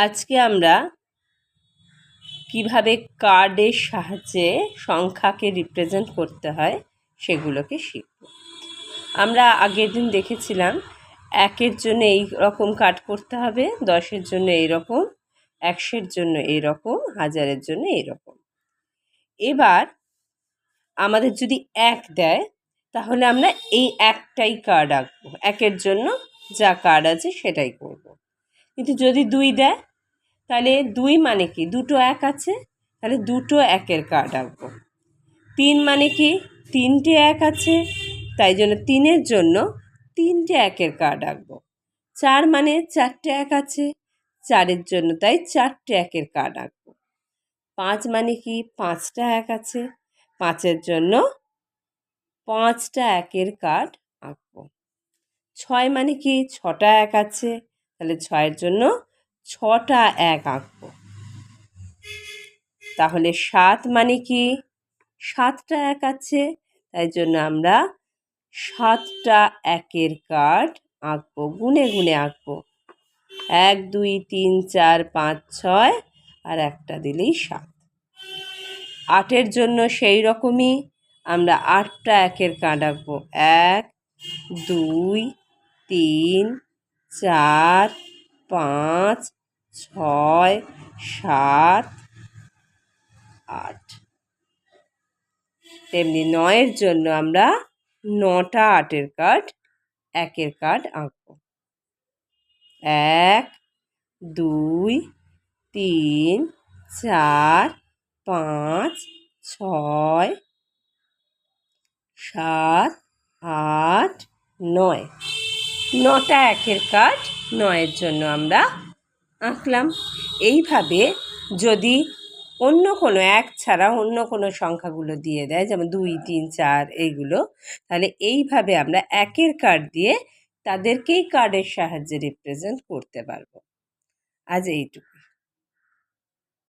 আজকে আমরা কীভাবে কার্ডের সাহায্যে সংখ্যাকে রিপ্রেজেন্ট করতে হয় সেগুলোকে শিখব। আমরা আগের দিন দেখেছিলাম একের জন্য এই রকম কাট করতে হবে, দশের জন্য এই রকম, একশের জন্য এই রকম, হাজারের জন্য এই রকম। এবার আমাদের যদি এক দেয়, তাহলে আমরা এই একটাই কার্ড আঁকবো। একের জন্য যা কার্ড আছে সেটাই করব। কিন্তু যদি দুই দেয় তাহলে দুই মানে কি? দুটো এক আছে? তাহলে দুটো একের কার্ড আঁকবো। তিন মানে কি? তিনটে এক আছে, তাই জন্য তিনের জন্য তিনটে একের কার্ড আঁকবো। চার মানে চারটে এক আছে, চারের জন্য তাই চারটে একের কার্ড আঁকবো। পাঁচ মানে কি? পাঁচটা এক আছে, পাঁচের জন্য পাঁচটা একের কার্ড আঁকবো। ছয় মানে কি? ছটা এক আছে, তাহলে ছয়ের জন্য ছটা এক আঁকবো। তাহলে সাত মানে কি? সাতটা এক আছে, তাই জন্য আমরা সাতটা একের কার্ড আঁকবো, গুনে গুনে আঁকবো। এক, দুই, তিন, চার, পাঁচ, ছয় আর একটা দিলেই সাত। আটের জন্য সেই রকমই আমরা আটটা একের কার্ড আঁকবো। এক, দুই, তিন, চার, পাঁচ ছয়, সাত, আট। তেমনি নয়ের জন্য আমরা নটা আটের কার্ড, একের কার্ড আঁকব। এক, দুই, তিন, চার, পাঁচ, ছয়, সাত, আট, নয়। নটা একের কার্ড নয়ের জন্য আমরা আঁকলাম এইভাবে যদি অন্য কোনো এক ছাড়া অন্য কোনো সংখ্যাগুলো দিয়ে দেয়, যেমন দুই, তিন, চার এইগুলো, তাহলে এইভাবে আমরা একের কার্ড দিয়ে তাদেরকেই কার্ডের সাহায্যে রিপ্রেজেন্ট করতে পারব। আজ এইটুকু